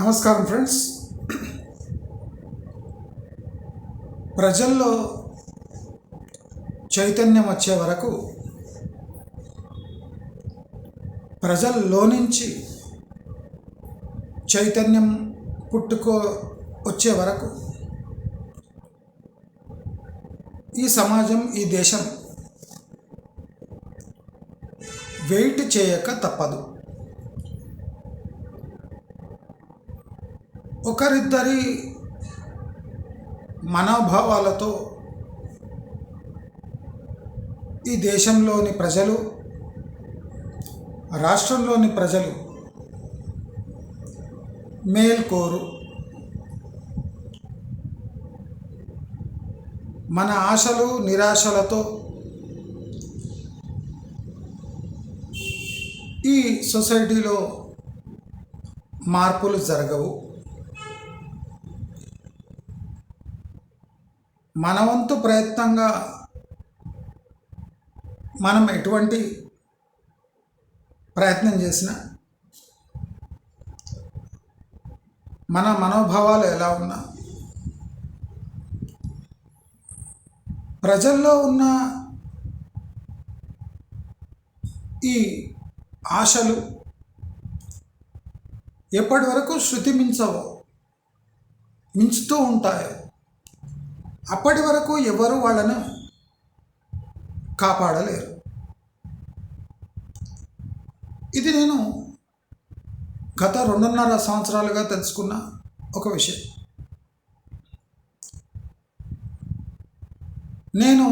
నమస్కారం ఫ్రెండ్స్. ప్రజల్లో చైతన్యం వచ్చే వరకు ప్రజల్లో నుంచి చైతన్యం పుట్టుకో వచ్చే వరకు ఈ సమాజం ఈ దేశం వెయిట్ చేయక తప్పదు. ఒకరిద్దరి మనోభావాలతో ఈ దేశంలోని ప్రజలు రాష్ట్రంలోని ప్రజలు మేల్కోరు. మన ఆశలు నిరాశలతో ఈ సొసైటీలో మార్పులు జరగవు. మనవంతు ప్రయత్నంగా మనం ఎటువంటి ప్రయత్నం చేసినా మన మనోభావాలు ఎలా ఉన్నా ప్రజల్లో ఉన్న ఈ ఆశలు ఎప్పటి వరకు శృతి మించవో మించుతూ ఉంటాయో అప్పటి వరకు ఎవరు వాళ్ళను కాపాడలేరు. ఇది నేను గత రెండున్నర సంవత్సరాలుగా తెలుసుకున్న ఒక విషయం. నేను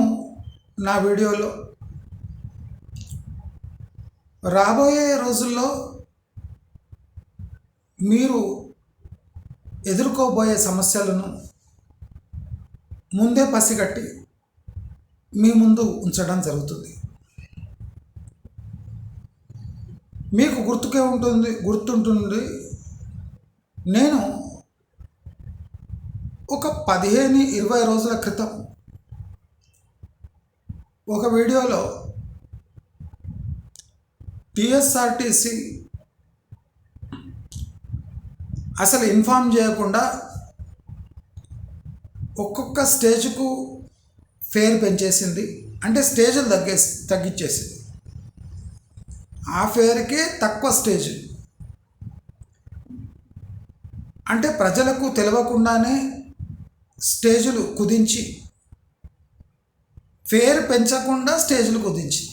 నా వీడియోలో రాబోయే రోజుల్లో మీరు ఎదుర్కోబోయే సమస్యలను ముందే పసిగట్టి మీ ముందు ఉంచడం జరుగుతుంది. మీకు గుర్తుకే ఉంటుంది గుర్తుంటుంది. నేను ఒక పదిహేను ఇరవై రోజుల క్రితం ఒక వీడియోలో టిఎస్ఆర్టీసీ అసలు ఇన్ఫామ్ చేయకుండా ఒక్కొక్క స్టేజ్కు ఫేర్ పెంచేసింది. అంటే స్టేజ్లు తగ్గేసి తగ్గించేసింది ఆ ఫేర్కే తక్కువ స్టేజ్. అంటే ప్రజలకు తెలియకుండానే స్టేజులు కుదించి ఫేర్ పెంచకుండా స్టేజ్లు కుదించి.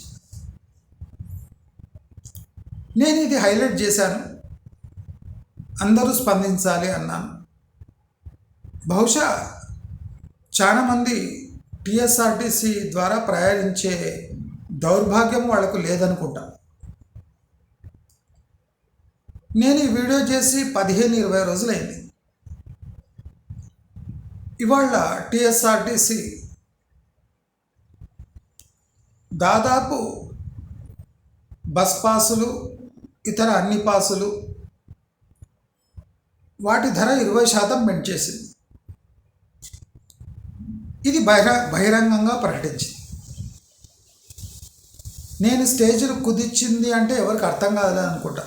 నేను ఇది హైలైట్ చేశాను. అందరూ స్పందించాలి అన్నాను. బహుశా చాలామంది టిఎస్ఆర్టీసీ ద్వారా ప్రయాణించే దౌర్భాగ్యం వాళ్ళకు లేదనుకుంటా. నేను ఈ వీడియో చేసి పదిహేను ఇరవై రోజులైంది. ఇవాళ టీఎస్ఆర్టీసీ దాదాపు బస్ పాసులు ఇతర అన్ని పాసులు వాటి ధర ఇరవై శాతం పెంచేసింది. ఇది బహిర బహిరంగంగా ప్రకటించింది. నేను స్టేజ్లు కుదిర్చింది అంటే ఎవరికి అర్థం కాదులే అనుకుంటా.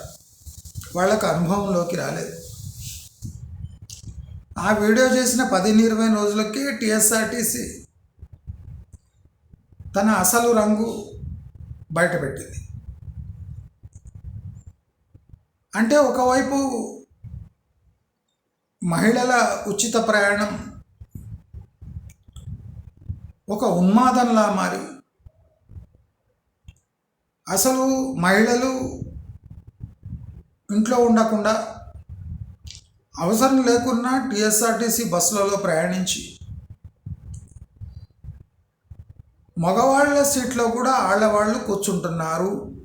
వాళ్ళకు అనుభవంలోకి రాలేదు. ఆ వీడియో చేసిన పదిహేను ఇరవై రోజులకి టీఎస్ఆర్టీసీ తన అసలు రంగు బయటపెట్టింది. అంటే ఒకవైపు మహిళల ఉచిత ప్రయాణం ఒక ఉన్మాదంలా మారి. అసలు మహిళలు ఇంట్లో ఉండకుండా అవసరం లేకున్నా టీఎస్ఆర్టీసీ బస్సులలో ప్రయాణించి మగవాళ్ళ సీట్లో కూడా ఆడవాళ్ళు కూర్చుంటున్నారు.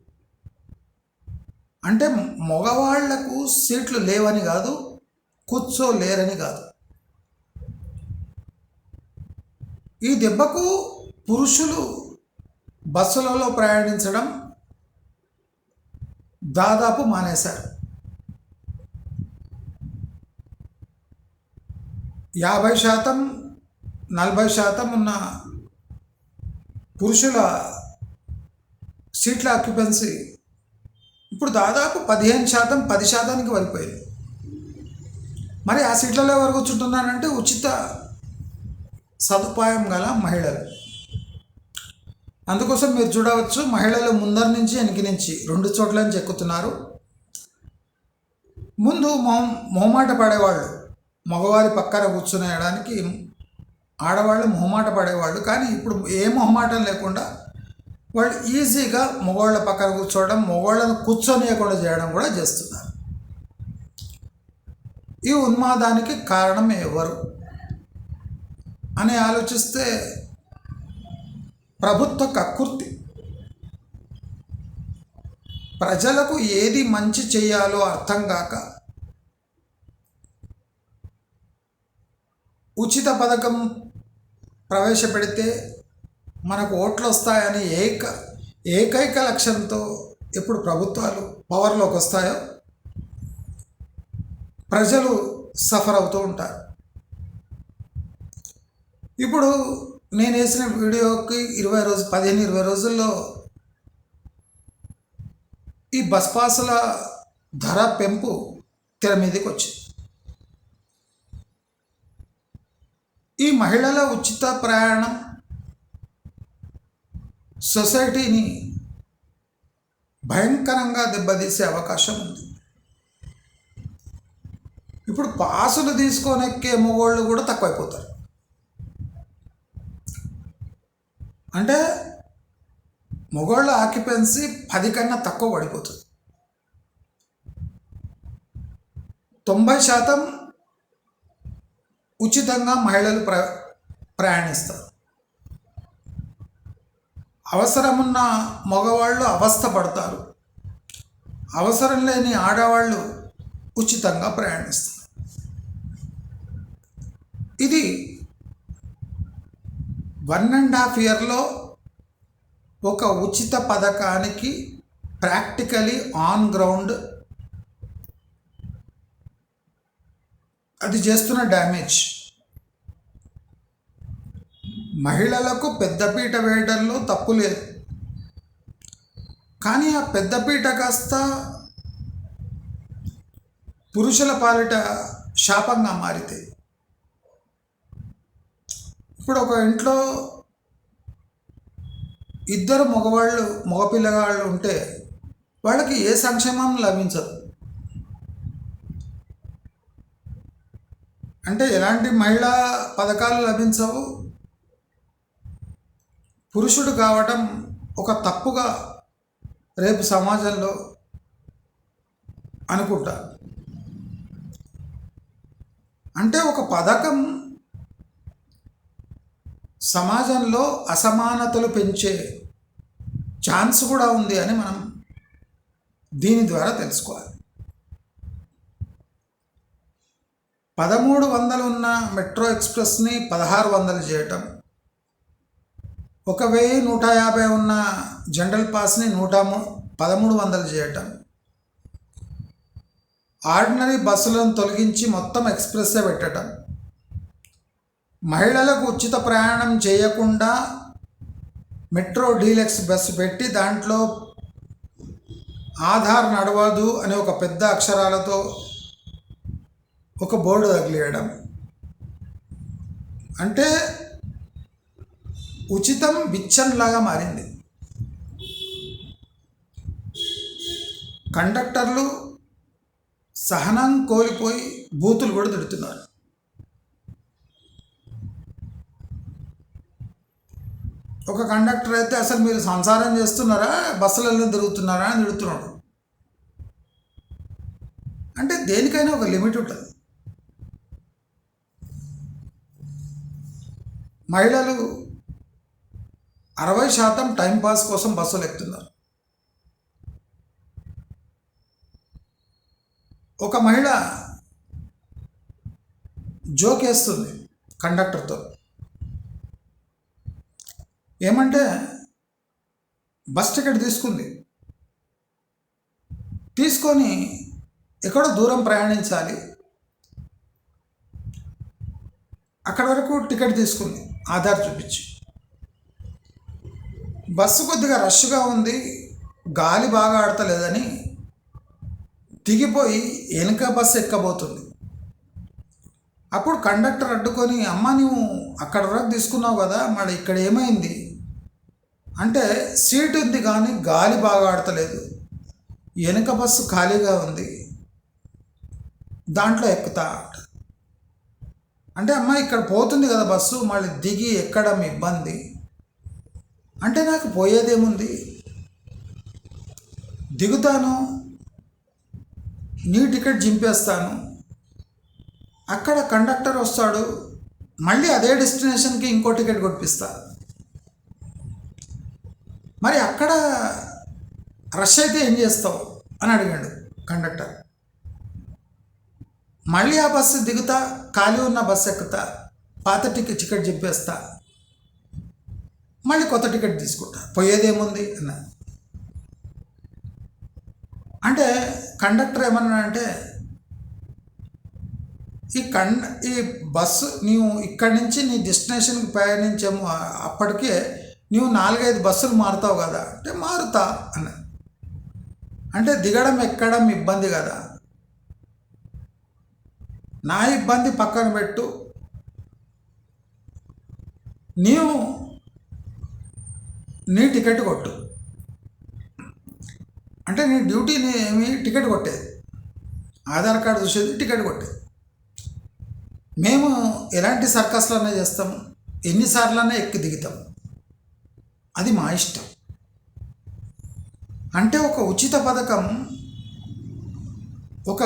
అంటే మగవాళ్ళకు సీట్లు లేవని కాదు కూర్చోలేరని కాదు. ఈ దెబ్బకు పురుషులు బస్సులలో ప్రయాణించడం దాదాపు మానేశారు. యాభై శాతం నలభై శాతం ఉన్న పురుషుల సీట్ల ఆక్యుపెన్సీ ఇప్పుడు దాదాపు పదిహేను శాతం పది శాతానికి పడిపోయింది మరి ఆ సీట్లలో ఎవరు కూర్చుంటున్నారంటే ఉచిత సదుపాయం గల మహిళలు. అందుకోసం మీరు చూడవచ్చు మహిళలు ముందర నుంచి వెనక నుంచి రెండు చోట్ల నుంచి ఎక్కుతున్నారు. ముందు మొహం మొహమాట పడేవాళ్ళు. మగవారి పక్కన కూర్చునేయడానికి ఆడవాళ్ళు మొహమాట పడేవాళ్ళు. కానీ ఇప్పుడు ఏ మొహమాటం లేకుండా వాళ్ళు ఈజీగా మగవాళ్ళ పక్కన కూర్చోవడం మగవాళ్ళను కూర్చొనియకుండా చేయడం కూడా చేస్తున్నారు. ఈ ఉన్మాదానికి కారణం ఎవరు? అని ఆలోచిస్తే ప్రభుత్వ కక్కుర్తి ప్రజలకు ఏది మంచి చేయాలో అర్థం కాక ఉచిత పథకం ప్రవేశపెడితే మనకు ఓట్లు వస్తాయని ఏక ఏకైక లక్ష్యంతో ఎప్పుడు ప్రభుత్వాలు పవర్లోకి వస్తాయో ప్రజలు సఫర్ అవుతూ ఉంటారు. ఇప్పుడు నేను వేసిన వీడియోకి ఇరవై రోజు పదిహేను ఇరవై రోజుల్లో ఈ బస్ పాసుల ధర పెంపు తెర మీదకి వచ్చింది. ఈ మహిళల ఉచిత ప్రయాణం సొసైటీని భయంకరంగా దెబ్బతీసే అవకాశం ఉంది. ఇప్పుడు పాసులు తీసుకొని ఎక్కే మగవాళ్ళు కూడా తక్కువైపోతారు. అంటే మగవాళ్ళ ఆక్యుపెన్సీ పది కన్నా తక్కువ పడిపోతుంది. తొంభై శాతం ఉచితంగా మహిళలు ప్ర ప్రయాణిస్తారు. అవసరమున్న మగవాళ్ళు అవస్థ పడతారు. అవసరం లేని ఆడవాళ్ళు ఉచితంగా ప్రయాణిస్తారు. ఇది వన్ అండ్ హాఫ్ ఇయర్లో ఒక ఉచిత పథకానికి ప్రాక్టికలీ ఆన్ గ్రౌండ్ అది చేస్తున్న డ్యామేజ్. మహిళలకు పెద్దపీట వేయడంలో తప్పు లేదు. కానీ ఆ పెద్దపీట కాస్త పురుషుల పాలిట శాపంగా మారితే ఇప్పుడు ఒక ఇంట్లో ఇద్దరు మగవాళ్ళు మగపిల్లగాళ్ళు ఉంటే వాళ్ళకి ఏ సంక్షేమం లభించదు? అంటే ఎలాంటి మహిళా పథకాలు లభించవు? పురుషుడు కావటం ఒక తప్పుగా రేపు సమాజంలో అనుకుంటారు. అంటే ఒక పథకం సమాజంలో అసమానతలు పెంచే ఛాన్స్ కూడా ఉంది అని మనం దీని ద్వారా తెలుసుకోవాలి. పదమూడు వందలు ఉన్న మెట్రో ఎక్స్ప్రెస్ని పదహారు వందలు చేయటం ఒక వెయ్యి నూట యాభై ఉన్న జనరల్ పాస్ని నూట పదమూడు వందలు చేయటం ఆర్డినరీ బస్సులను తొలగించి మొత్తం ఎక్స్ప్రెస్సే పెట్టడం మహిళలకు ఉచిత ప్రయాణం చేయకుండా మెట్రో డీలక్స్ బస్సు పెట్టి దాంట్లో ఆధార్ నడవదు అనే ఒక పెద్ద అక్షరాలతో ఒక బోర్డు తగిలేయడం. అంటే ఉచితం బిచ్చన్లాగా మారింది. కండక్టర్లు సహనం కోల్పోయి బూతులు కూడా తిడుతున్నారు. ఒక కండక్టర్ అయితే అసలు మీరు సంసారం చేస్తున్నారా? బస్సులలో తిరుగుతున్నారా అని తిడుతున్నాడు. అంటే దేనికైనా ఒక లిమిట్ ఉంటుంది. మహిళలు అరవై శాతం టైంపాస్ కోసం బస్సులు ఎక్కుతున్నారు. ఒక మహిళ జోక్ వేస్తుంది కండక్టర్తో. ఏమంటే బస్ టికెట్ తీసుకుంది. తీసుకొని ఎక్కడో దూరం ప్రయాణించాలి. అక్కడ వరకు టికెట్ తీసుకుంది. ఆధార్ చూపించి. బస్సు కొద్దిగా రష్గా ఉంది. గాలి బాగా ఆడతలేదని దిగిపోయి వెనుక బస్సు ఎక్కబోతుంది. అప్పుడు కండక్టర్ అడ్డుకొని అమ్మ నువ్వు అక్కడ వరకు తీసుకున్నావు కదా మరి ఇక్కడ ఏమైంది? అంటే సీట్ ఉంది కానీ గాలి బాగా ఆడతలేదు. వెనుక బస్సు ఖాళీగా ఉంది. దాంట్లో ఎక్కుతా. అంటే అమ్మ ఇక్కడ పోతుంది కదా బస్సు మళ్ళీ దిగి ఎక్కడం ఇబ్బంది. అంటే నాకు పోయేదేముంది? దిగుతాను నీ టికెట్ చింపేస్తాను. అక్కడ కండక్టర్ వస్తాడు మళ్ళీ అదే డెస్టినేషన్కి ఇంకో టికెట్ కొట్టిస్తా. మరి అక్కడ రష్ అయితే ఏం చేస్తావు? అని అడిగాడు కండక్టర్ మళ్ళీ ఆ బస్సు దిగుతా ఖాళీ ఉన్న బస్సు ఎక్కుతా పాత టికెట్ టికెట్ చెప్పేస్తా. మళ్ళీ కొత్త టికెట్ తీసుకుంటా. పోయేదేముంది అన్న. అంటే కండక్టర్ ఏమన్నా అంటే ఈ కండ ఈ బస్సు నీవు ఇక్కడి నుంచి నీ డెస్టినేషన్కి ప్రయాణించాము అప్పటికే నువ్వు నాలుగైదు బస్సులు మారుతావు కదా? అంటే మారుతా అన్నది అంటే దిగడం ఎక్కడం ఇబ్బంది కదా? నా ఇబ్బంది పక్కన పెట్టు. నీవు నీ టికెట్ కొట్టు. అంటే నీ డ్యూటీని ఏమి? టికెట్ కొట్టేది. ఆధార్ కార్డు చూసేది టికెట్ కొట్టేది. మేము ఎలాంటి సర్కస్లోనే చేస్తాము ఎన్నిసార్లు అయినా ఎక్కి దిగుతాం. అది మా ఇష్టం. అంటే ఒక ఉచిత పథకం ఒక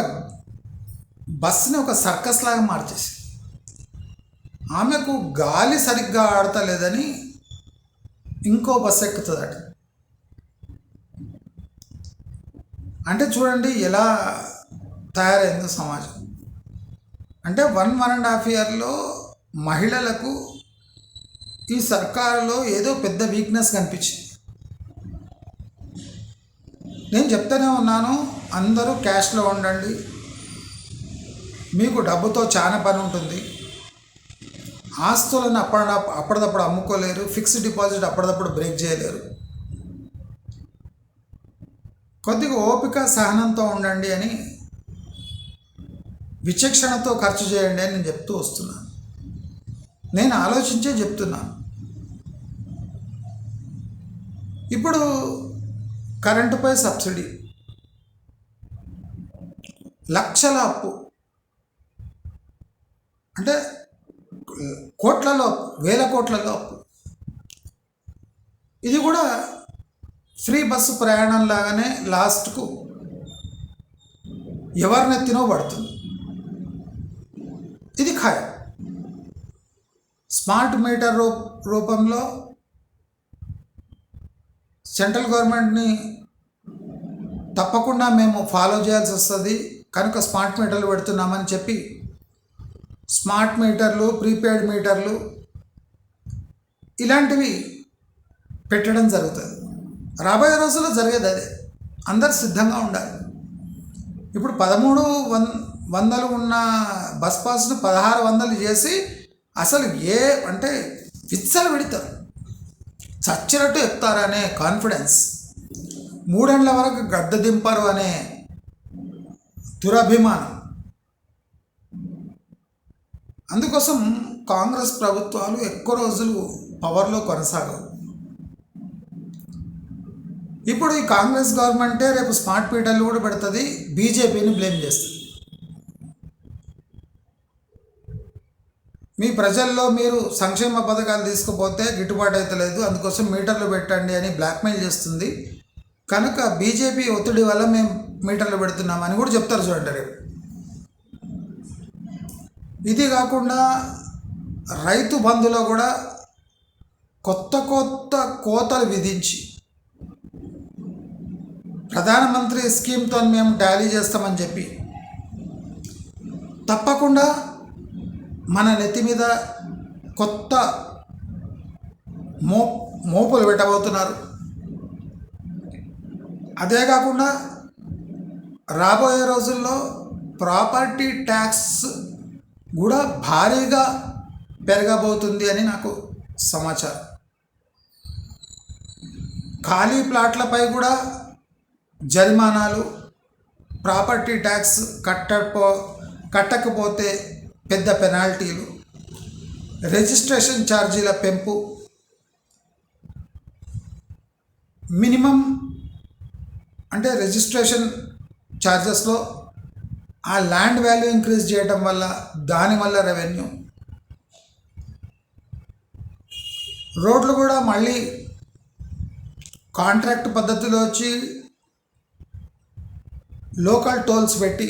బస్సుని ఒక సర్కస్ లాగా మార్చేసి ఆమెకు గాలి సరిగ్గా ఆడతలేదని ఇంకో బస్సు ఎక్కుతుందట. అంటే చూడండి ఎలా తయారైందో సమాజం. అంటే వన్ వన్ అండ్ హాఫ్ ఇయర్లో మహిళలకు ఈ సర్కారులో ఏదో పెద్ద వీక్నెస్ కనిపించింది. నేను చెప్తూనే ఉన్నాను అందరూ క్యాష్లో ఉండండి. మీకు డబ్బుతో చాలా పని ఉంటుంది. ఆస్తులను అప్పటి అప్పటిదప్పుడు అమ్ముకోలేరు ఫిక్స్డ్ డిపాజిట్ అప్పటిదప్పుడు బ్రేక్ చేయలేరు. కొద్దిగా ఓపిక సహనంతో ఉండండి అని విచక్షణతో ఖర్చు చేయండి అని నేను చెప్తూ వస్తున్నాను. నేను ఆలోచించే చెప్తున్నాను. ఇప్పుడు కరెంటుపై సబ్సిడీ. లక్షల అప్పు. అంటే కోట్లలో అప్పు, వేల కోట్లలో అప్పు. ఇది కూడా ఫ్రీ బస్సు ప్రయాణం లాగానే లాస్ట్కు ఎవరినెత్తినో పడుతుంది. ఇది ఖాయం. స్మార్ట్ మీటర్ రూ రూపంలో సెంట్రల్ గవర్నమెంట్ని తప్పకుండా మేము ఫాలో చేయాల్సి వస్తుంది. కనుక స్మార్ట్ మీటర్లు పెడుతున్నామని చెప్పి స్మార్ట్ మీటర్లు ప్రీపెయిడ్ మీటర్లు ఇలాంటివి పెట్టడం జరుగుతుంది. రాబోయే రోజుల్లో జరిగేది అదే. అందరు సిద్ధంగా ఉండాలి. ఇప్పుడు పదమూడు వన్ వందలు ఉన్న బస్ పాస్ను పదహారు వందలు చేసి అసలు ఏ అంటే విత్సలు పెడతారు చచ్చినట్టు అనే కాన్ఫిడెన్స్ మూడేళ్ళ వరకు గడ్డ దింపరు అనే దురభిమానం. అందుకోసం కాంగ్రెస్ ప్రభుత్వాలు ఎక్కువ రోజులు పవర్లో కొనసాగవు. ఇప్పుడు ఈ కాంగ్రెస్ గవర్నమెంటే రేపు స్మార్ట్ పీటర్లు కూడా పెడుతుంది బీజేపీని బ్లేమ్ చేస్తుంది. మీ ప్రజల్లో మీరు సంక్షేమ పథకాలు తీసుకుపోతే గిట్టుబాటు అవుతలేదు అందుకోసం మీటర్లు పెట్టండి అని బ్లాక్మెయిల్ చేస్తుంది. కనుక బీజేపీ ఒత్తిడి వల్ల మేము మీటర్లు పెడుతున్నామని కూడా చెప్తారు చూడండి. రేపు ఇది కాకుండా రైతు బంధులో కూడా కొత్త కొత్త కోతలు విధించి ప్రధానమంత్రి స్కీమ్తో మేము టాలీ చేస్తామని చెప్పి తప్పకుండా మన నెత్తి మీద కొత్త మో మోపులు పెట్టబోతున్నారు. అదే కాకుండా రాబోయే రోజుల్లో ప్రాపర్టీ ట్యాక్స్ కూడా భారీగా పెరగబోతుంది అని నాకు సమాచారం. ఖాళీ ప్లాట్లపై కూడా జరిమానాలు ప్రాపర్టీ ట్యాక్స్ కట్టపో కట్టకపోతే పెద్ద పెనాల్టీలు రిజిస్ట్రేషన్ ఛార్జీల పెంపు మినిమం అంటే రిజిస్ట్రేషన్ ఛార్జెస్లో ఆ ల్యాండ్ వాల్యూ ఇంక్రీజ్ చేయడం వల్ల దానివల్ల రెవెన్యూ. రోడ్లు కూడా మళ్ళీ కాంట్రాక్ట్ పద్ధతిలో వచ్చి లోకల్ టోల్స్ పెట్టి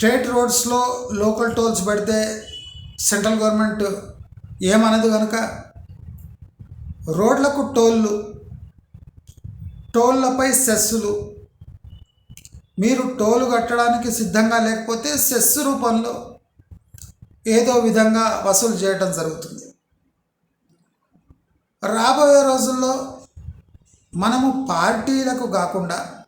స్టేట్ రోడ్స్లో లోకల్ టోల్స్ పెడితే సెంట్రల్ గవర్నమెంట్ ఏమనదు కనుక రోడ్లకు టోళ్ళు టోళ్ళపై సెస్సులు. మీరు టోలు కట్టడానికి సిద్ధంగా లేకపోతే సెస్ రూపంలో ఏదో విధంగా వసూలు చేయటం జరుగుతుంది. రాబోయే రోజుల్లో మనము పార్టీలకు కాకుండా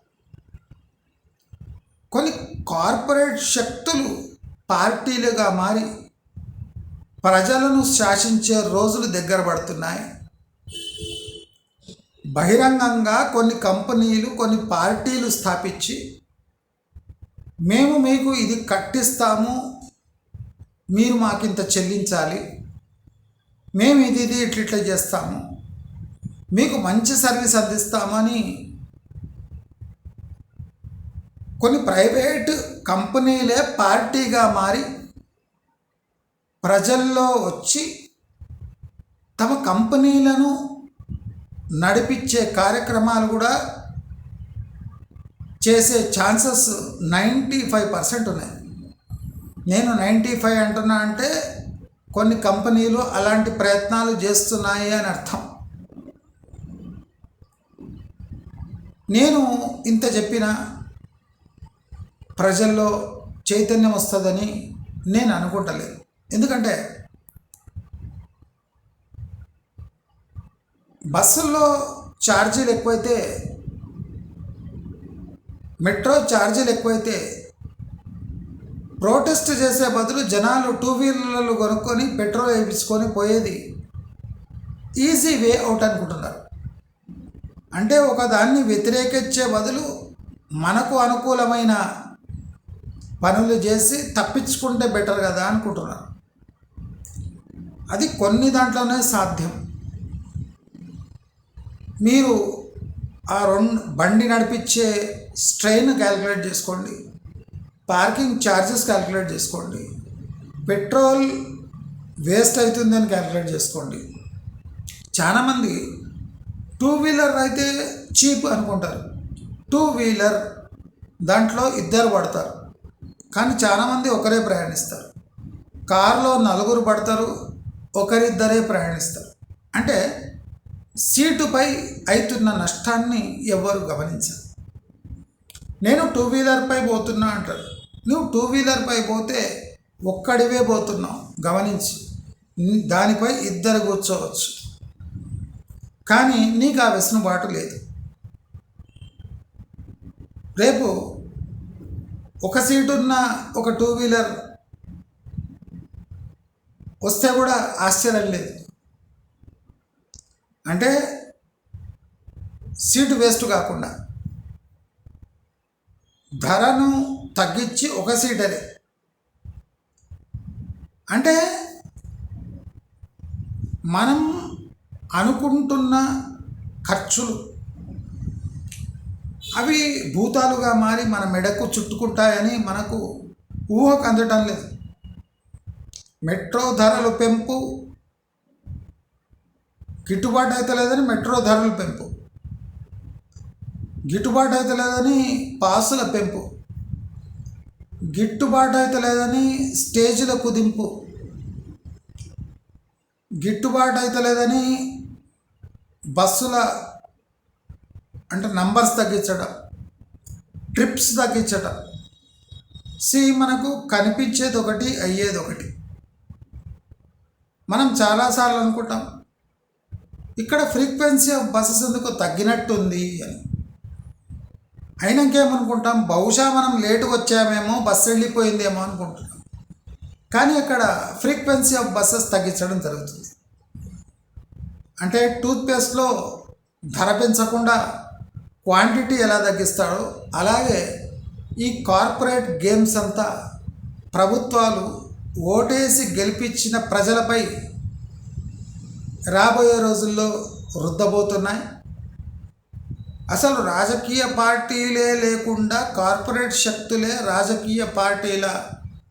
కొన్ని కార్పొరేట్ శక్తులు పార్టీలుగా మారి ప్రజలను శాసించే రోజులు దగ్గర పడుతున్నాయి. బహిరంగంగా కొన్ని కంపెనీలు కొన్ని పార్టీలు స్థాపించి మేము మీకు ఇది కట్టిస్తాము మీరు మాకింత చెల్లించాలి మేము ఇది ఇది ఇట్ల ఇట్లా చేస్తాము మీకు మంచి సర్వీస్ అందిస్తామని కొన్ని ప్రైవేట్ కంపెనీలే పార్టీగా మారి ప్రజల్లో వచ్చి తమ కంపెనీలను నడిపించే కార్యక్రమాలు కూడా చేసే ఛాన్సెస్ నైంటీ ఫైవ్ పర్సెంట్ ఉన్నాయి. నేను నైంటీ ఫైవ్ అంటున్నా అంటే కొన్ని కంపెనీలు అలాంటి ప్రయత్నాలు చేస్తున్నాయి అని అర్థం. నేను ఇంత చెప్పిన ప్రజల్లో చైతన్యం వస్తుందని నేను అనుకుంటలేదు. ఎందుకంటే బస్సుల్లో ఛార్జీలు ఎక్కువైతే మెట్రో ఛార్జీలు ఎక్కువైతే ప్రోటెస్ట్ చేసే బదులు జనాలు టూ వీలర్లు కొనుక్కొని పెట్రోల్ వేయించుకొని పోయేది ఈజీ వే అవుట్ అనుకుంటున్నారు. అంటే ఒకదాన్ని వ్యతిరేకించే బదులు మనకు అనుకూలమైన పనులు చేసి తప్పించుకుంటే బెటర్ కదా అనుకుంటున్నారు. అది కొన్ని దాంట్లోనే సాధ్యం. మీరు ఆ రెండు బండి నడిపించే స్ట్రెయిన్ క్యాలిక్యులేట్ చేసుకోండి. పార్కింగ్ ఛార్జెస్ క్యాలిక్యులేట్ చేసుకోండి. పెట్రోల్ వేస్ట్ అవుతుందని క్యాలిక్యులేట్ చేసుకోండి. చాలామంది టూ వీలర్ అయితే చీప్ అనుకుంటారు. టూ వీలర్ దాంట్లో ఇద్దరు పడతారు. కానీ చాలామంది ఒకరే ప్రయాణిస్తారు. కారులో నలుగురు పడతారు ఒకరిద్దరే ప్రయాణిస్తారు. అంటే సీటుపై అవుతున్న నష్టాన్ని ఎవ్వరు గమనించరు. నేను టూ వీలర్పై పోతున్నా అంటారు. నువ్వు టూ వీలర్పై పోతే ఒక్కడివే పోతున్నావు గమనించి. దానిపై ఇద్దరు కూర్చోవచ్చు. కానీ నీకు ఆ వెసులుబాటు లేదు. రేపు ఒక సీటు ఉన్న ఒక టూ వీలర్ వస్తే కూడా ఆశ్చర్యం లేదు. అంటే సీటు వేస్ట్ కాకుండా ధరను తగ్గించి ఒక సీటరే అంటే మనం అనుకుంటున్న ఖర్చులు అవి భూతాలుగా మారి మన మెడకు చుట్టుకుంటాయని మనకు ఊహకు అందటం లేదు. మెట్రో ధరలు పెంపు గిట్టుబాటు అయితే లేదని మెట్రో ధరలు పెంపు. గిట్టుబాటు అయితే లేదని పాసుల పెంపు. గిట్టుబాటు అయితే లేదని స్టేజ్ల కుదింపు. గిట్టుబాటు అయితే లేదని బస్సుల అంటే నంబర్స్ తగ్గించడం ట్రిప్స్ తగ్గించడం సి మనకు కనిపించేది ఒకటి అయ్యేది ఒకటి మనం చాలాసార్లు అనుకుంటాం ఇక్కడ ఫ్రీక్వెన్సీ ఆఫ్ బస్సెస్ ఎందుకు తగ్గినట్టుంది అని. అయినాకేమనుకుంటాం బహుశా మనం లేటుగా వచ్చామేమో బస్సు వెళ్ళిపోయిందేమో అనుకుంటున్నాం. కానీ అక్కడ ఫ్రీక్వెన్సీ ఆఫ్ బస్సెస్ తగ్గించడం జరుగుతుంది. అంటే టూత్పేస్ట్లో ధర పెంచకుండా క్వాంటిటీ ఎలా తగ్గిస్తాడో అలాగే ఈ కార్పొరేట్ గేమ్స్ అంతా ప్రభుత్వాలు ఓటేసి గెలిపించిన ప్రజలపై రాబోయే రోజుల్లో రుద్దబోతున్నాయి. అసలు రాజకీయ పార్టీలే లేకుండా కార్పొరేట్ శక్తులే రాజకీయ పార్టీల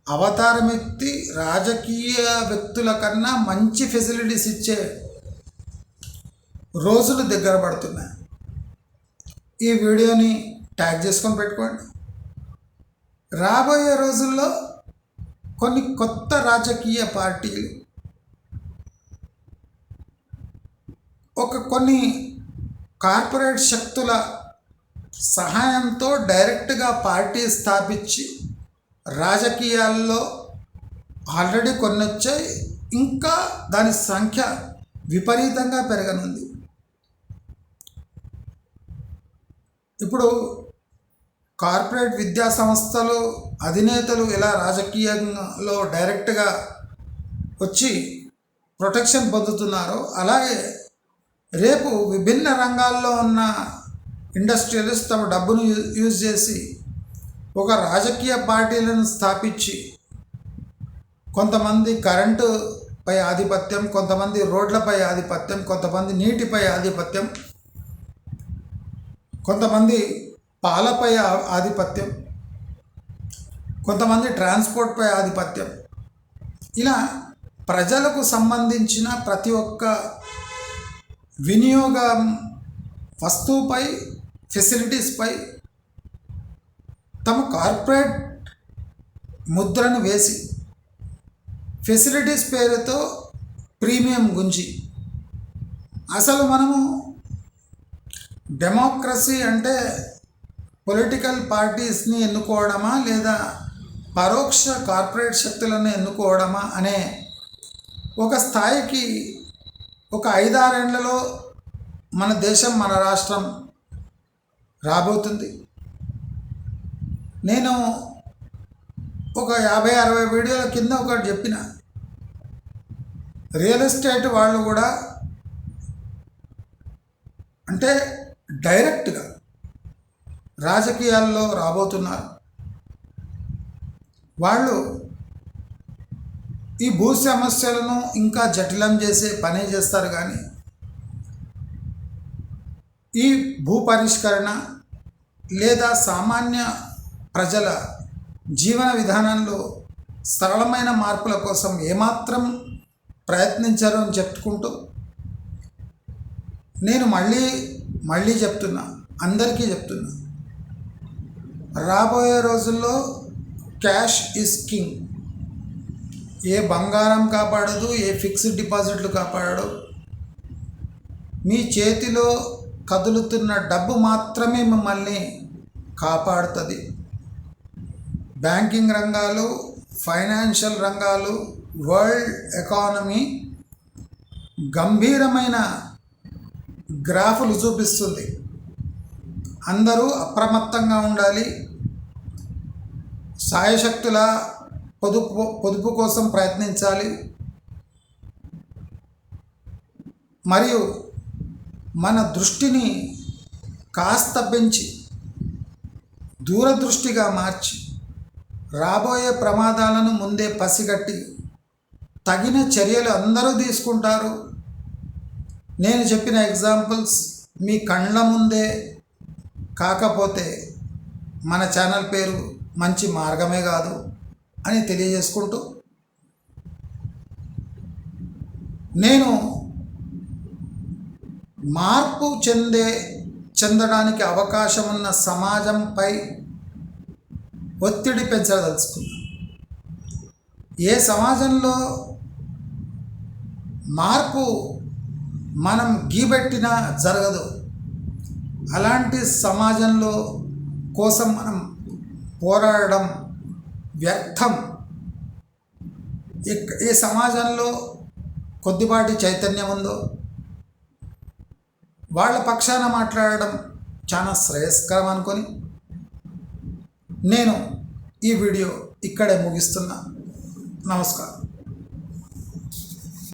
అవతారం ఎత్తి రాజకీయ వ్యక్తుల కన్నా మంచి ఫెసిలిటీస్ ఇచ్చే రోజులు దగ్గర పడుతున్నాయి. ఈ వీడియోని ట్యాగ్ చేసుకొని పెట్టుకోండి. రాబోయే రోజుల్లో కొన్ని కొత్త రాజకీయ పార్టీలు ఒక కొన్ని కార్పొరేట్ శక్తుల సహాయంతో డైరెక్ట్గా పార్టీ స్థాపించి రాజకీయాల్లో ఆల్రెడీ కొన్ని వచ్చాయి ఇంకా దాని సంఖ్య విపరీతంగా పెరగనుంది. ఇప్పుడు కార్పొరేట్ విద్యా సంస్థలు అధినేతలు ఇలా రాజకీయంలో డైరెక్ట్గా వచ్చి ప్రొటెక్షన్ పొందుతున్నారో అలాగే రేపు విభిన్న రంగాల్లో ఉన్న ఇండస్ట్రియలిస్ట్ తమ డబ్బును యూ- యూజ్ చేసి ఒక రాజకీయ పార్టీలను స్థాపించి కొంతమంది కరెంటు పై ఆధిపత్యం కొంతమంది రోడ్లపై ఆధిపత్యం కొంతమంది నీటిపై ఆధిపత్యం కొంతమంది పాలపై ఆధిపత్యం కొంతమంది ట్రాన్స్పోర్ట్పై ఆధిపత్యం. ఇలా ప్రజలకు సంబంధించిన ప్రతి ఒక్క వినియోగం వస్తువుపై ఫెసిలిటీస్పై తమ కార్పొరేట్ ముద్రను వేసి ఫెసిలిటీస్ పేరుతో ప్రీమియం గుంజి అసలు మనము డెమోక్రసీ అంటే పొలిటికల్ పార్టీస్ని ఎన్నుకోవడమా లేదా పరోక్ష కార్పొరేట్ శక్తులను ఎన్నుకోవడమా అనే ఒక స్థాయికి ఒక ఐదారేళ్ళలో మన దేశం మన రాష్ట్రం రాబోతుంది. నేను ఒక యాభై అరవై వీడియోల కింద ఒకటి చెప్పిన. రియల్ ఎస్టేట్ వాళ్ళు కూడా అంటే డైరెక్ట్గా రాజకీయాల్లో రాబోతున్నారు. వాళ్ళు ఈ భూ సమస్యలను ఇంకా జటిలం చేసే పనే చేస్తారు కానీ ఈ భూ పరిష్కరణ లేదా సామాన్య ప్రజల జీవన విధానంలో సరళమైన మార్పుల కోసం ఏమాత్రం ప్రయత్నించారు అని చెప్పుకుంటూ నేను మళ్ళీ మళ్ళీ చెప్తున్నా అందరికీ చెప్తున్నా. రాబోయే రోజుల్లో క్యాష్ ఇస్ కింగ్. ఏ బంగారం కాపాడదు ఏ ఫిక్స్డ్ డిపాజిట్లు కాపాడదు మీ చేతిలో కదులుతున్న డబ్బు మాత్రమే మిమ్మల్ని కాపాడుతుంది. బ్యాంకింగ్ రంగాలు ఫైనాన్షియల్ రంగాలు వరల్డ్ ఎకానమీ గంభీరమైన గ్రాఫులు చూపిస్తుంది. అందరూ అప్రమత్తంగా ఉండాలి. సాయశక్తుల పొదుపు పొదుపు కోసం ప్రయత్నించాలి. మరియు మన దృష్టిని కాస్త పెంచి దూరదృష్టిగా మార్చి రాబోయే ప్రమాదాలను ముందే పసిగట్టి తగిన చర్యలు అందరూ తీసుకుంటారు. నేను చెప్పిన ఎగ్జాంపుల్స్ మీ కళ్ళ ముందే కాకపోతే మన ఛానల్ పేరు మంచి మార్గమే కాదు అని తెలియజేసుకుంటూ నేను మార్పు చెందే చెందడానికి అవకాశం ఉన్న సమాజంపై ఒత్తిడి పెంచదలుచుకున్నాను ఏ సమాజంలో మార్పు మనం గీబెట్టినా జరగదు. అలాంటి సమాజంలో కోసం మనం పోరాడడం వ్యర్థం. ఈ సమాజంలో కొద్దిపాటి చైతన్యం ఉందో వాళ్ళ పక్షాన మాట్లాడడం చాలా శ్రేయస్కరం అనుకొని నేను ఈ వీడియో ఇక్కడే ముగిస్తున్నా. నమస్కారం.